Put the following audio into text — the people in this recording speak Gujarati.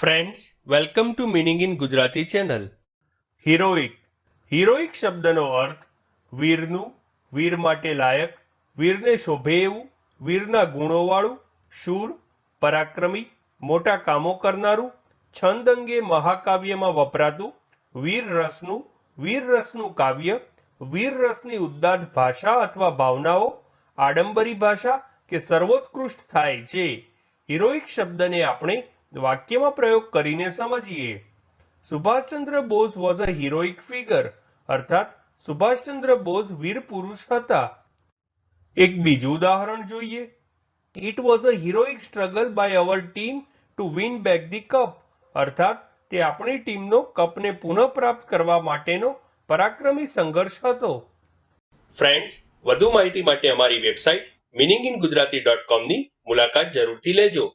Friends welcome to meaning in Gujarati channel heroic heroic શબ્દનો અર્થ વીરનું, વીર માટે લાયક, વીરને શોભે એવું વીરના ગુણોવાળું, શૂર, પરાક્રમી, મોટા કામો કરનારું, છંદ અંગે મહાકાવ્યમાં વપરાતું, વીર રસનું વીર રસનું કાવ્ય, વીર રસની ઉદ્દાત ભાષા અથવા ભાવનાઓ, આડંબરી ભાષા કે સર્વોત્કૃષ્ટ થાય છે. હિરોઇક શબ્દને આપણે વાક્યમાં પ્રયોગ કરીને સમજીએ. Subhash Chandra Bose was a heroic figure, અર્થાત સુભાષચંદ્ર બોઝ વીર પુરુષ હતા. એક બીજું ઉદાહરણ જોઈએ. It was a heroic struggle by our team to win back the cup અર્થાત તે આપણી ટીમનો કપને પુનઃપ્રાપ્ત કરવા માટેનો પરાક્રમી સંઘર્ષ હતો. ફ્રેન્ડ્સ વધુ માહિતી માટે અમારી website meaning in Gujarati dot કોમની મુલાકાત જરૂરથી લેજો.